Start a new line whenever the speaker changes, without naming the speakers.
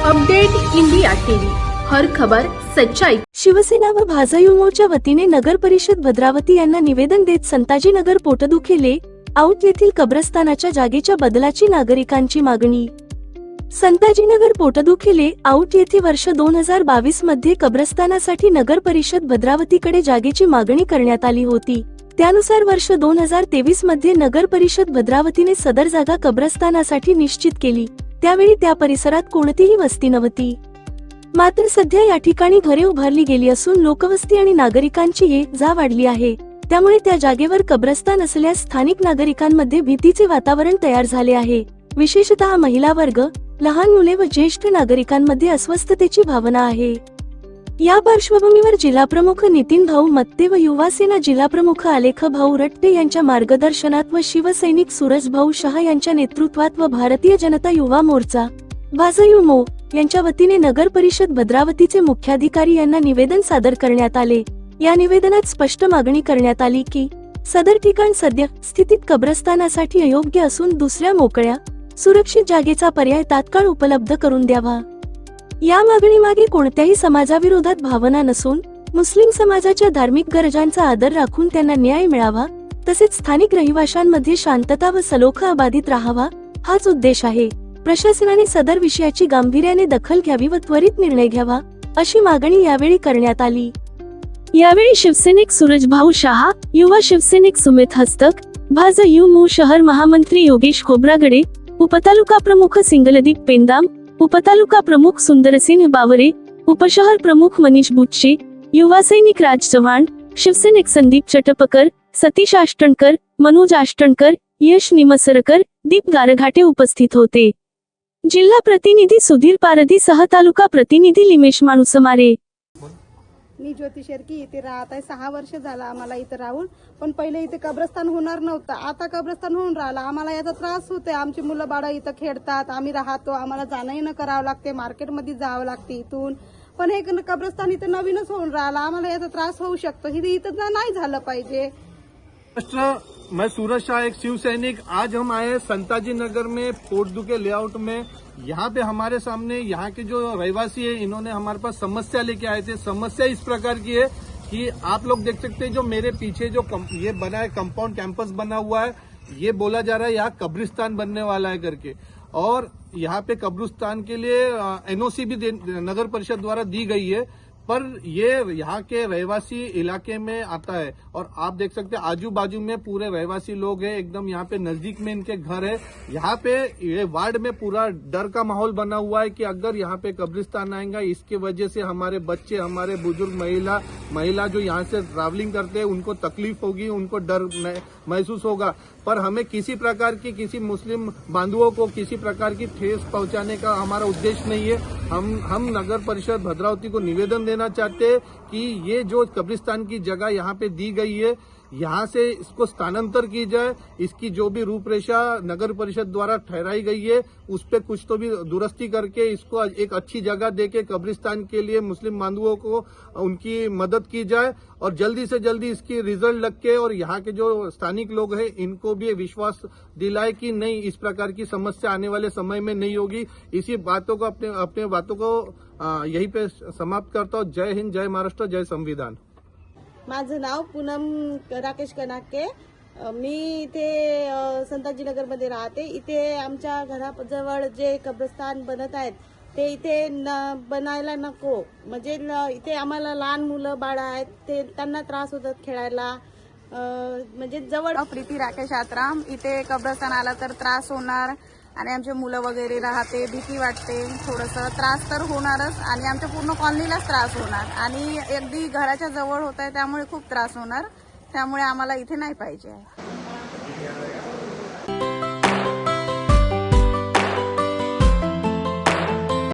Update India TV. हर खबर सच्चाई.
शिवसेना व भाजयुमोच्या वतीने नगर परिषद भद्रावती यांना निवेदन देत संताजी नगर पोटदुखेले आउट येथील कब्रस्तानाच्या जागेच्या बदलाची नागरिकांची मागणी. संताजीनगर पोटदुखीले आउट येथे वर्ष दोन हजार बावीसमध्ये कब्रस्तानासाठी नगर परिषद भद्रावतीकडे जागेची मागणी करण्यात आली होती. त्यानुसार वर्ष दोन हजार तेवीसमध्ये नगर परिषद भद्रावतीने सदर जागा कब्रस्तानासाठी निश्चित केली. त्यावेळी त्या परिसरात कोणतीही वस्ती नव्हती. मात्र सध्या या ठिकाणी घरे उभारली गेली असून लोकवस्ती आणि नागरिकांची ये जा वाढली आहे. त्यामुळे त्या जागेवर कब्रस्तान असल्यास स्थानिक नागरिकांमध्ये भीतीचे वातावरण तयार झाले आहे. विशेषतः महिला वर्ग लहान मुले व ज्येष्ठ नागरिकांमध्ये अस्वस्थतेची भावना आहे. या पार्श्वभूमीवर जिल्हाप्रमुख नितीन भाऊ मत्ते व युवा सेना जिल्हाप्रमुख आलेख भाऊ रट्टे यांच्या मार्गदर्शनात व शिवसैनिक सुरज भाऊ शहा यांच्या नेतृत्वात व भारतीय जनता युवा मोर्चा भाजयुमो यांच्या वतीने नगर परिषद भद्रावतीचे मुख्याधिकारी यांना निवेदन सादर करण्यात आले. या निवेदनात स्पष्ट मागणी करण्यात आली की सदर ठिकाण सद्य स्थितीत कब्रस्तानासाठी अयोग्य असून दुसऱ्या मोकळ्या सुरक्षित जागेचा पर्याय तात्काळ उपलब्ध करून द्यावा. या मागणीमागे कोणत्याही समाजाविरोधात भावना नसून मुस्लिम समाजाच्या धार्मिक गरजांचा आदर राखून त्यांना न्याय मिळावा तसेच स्थानिक रहिवाशांमध्ये शांतता व सलोखा अबाधित राहावा हाच उद्देश आहे. प्रशासनाने सदर विषयाची गांभीर्याने दखल घ्यावी व त्वरित निर्णय घ्यावा अशी मागणी यावेळी करण्यात आली. यावेळी शिवसैनिक सूरज भाऊ शहा युवा शिवसैनिक सुमित हस्तक भाज यु मू शहर महामंत्री योगेश खोब्रागडे उपतालुका प्रमुख सिंगलदीप पेंदाम उपतालुका प्रमुख सुंदरसिंह बावरे उपशहर प्रमुख मनीष बुच्चे युवा सैनिक राज चव्हाण शिवसैनिक संदीप चटपकर सतीश आष्टणकर मनोज आष्टणकर यश निमसरकर दीप गारघाटे उपस्थित होते. जिल्हा प्रतिनिधी सुधीर पारधी सह तालुका प्रतिनिधी लिमेश माणूसमारे
मी ज्योती शेरकी इथे राहत आहे. सहा वर्ष झालं आम्हाला इथे राहून. पण पहिले इथे कब्रस्तान होणार नव्हतं. आता कब्रस्तान होऊन राहिलं. आम्हाला याचा त्रास होतोय. आमची मुलं बाळं इथं खेळतात. आम्ही राहतो. आम्हाला जाणं येणं करावं लागते. मार्केटमध्ये जावं लागते इथून. पण हे कब्रस्तान इथं नवीनच होऊन राहिलं. आम्हाला याचा त्रास होऊ शकतो. हे इथं नाही झालं पाहिजे.
नमस्कार मैं सूरज शाह एक शिव सैनिक आज हम आए संताजी नगर में पोर्टदुके लेआउट में। यहाँ पे हमारे सामने यहाँ के जो रहवासी है इन्होंने हमारे पास समस्या लेके आए थे। समस्या इस प्रकार की है कि आप लोग देख सकते हैं जो मेरे पीछे जो कम, ये बना है कंपाउंड कैंपस बना हुआ है। ये बोला जा रहा है यहाँ कब्रिस्तान बनने वाला है करके। और यहाँ पे कब्रिस्तान के लिए एनओसी भी नगर परिषद द्वारा दी गई है। पर ये यहाँ के रहवासी इलाके में आता है और आप देख सकते हैं आजू बाजू में पूरे रहवासी लोग हैं, एकदम यहाँ पे नज़दीक में इनके घर है। यहाँ पे ये वार्ड में पूरा डर का माहौल बना हुआ है कि अगर यहाँ पे कब्रिस्तान आएगा, इसके वजह से हमारे बच्चे, हमारे बुज़ुर्ग महिला महिला जो यहाँ से ट्रैवलिंग करते हैं, उनको तकलीफ़ होगी, उनको डर महसूस होगा। पर हमें किसी प्रकार की, किसी मुस्लिम बांधुओं को किसी प्रकार की ठेस पहुँचाने का हमारा उद्देश्य नहीं है। हम हम नगर परिषद भद्रावती को निवेदन देना चाहते हैं कि ये जो कब्रिस्तान की जगह यहाँ पे दी गई है यहाँ से इसको स्थानांतर की जाए, इसकी जो भी रूपरेखा नगर परिषद द्वारा ठहराई गई है, उस पर कुछ तो भी दुरुस्ती करके इसको एक अच्छी जगह देके कब्रिस्तान के लिए मुस्लिम बांधुओं को उनकी मदद की जाए और जल्दी से जल्दी इसकी रिज़ल्ट लग के और यहाँ के जो स्थानिक लोग हैं, इनको भी विश्वास दिलाए कि नहीं, इस प्रकार की समस्या आने वाले समय में नहीं होगी। इसी बातों को अपने अपने बातों को यहीं पे समाप्त करता हूँ। जय हिंद, जय महाराष्ट्र, जय संविधान।
माझं नाव पूनम राकेश कनाके. मी इथे संताजीनगरमध्ये राहते. इथे आमच्या घराजवळ जे कब्रस्तान बनत आहेत ते इथे न बनायला नको. म्हणजे इथे आम्हाला लहान मुलं बाळं आहेत ते त्यांना त्रास होतात खेळायला. म्हणजे जवळ प्रीती राकेश आत्राम. इथे कब्रस्तान आला तर त्रास होणार. आणि आमचे मुलं वगैरे राहते भीती वाटते. थोडंसं त्रास तर होणारच आणि आमच्या पूर्ण कॉलनीलाच त्रास होणार. आणि अगदी घराच्या जवळ होत आहे त्यामुळे खूप त्रास होणार. त्यामुळे आम्हाला इथे नाही पाहिजे. आहे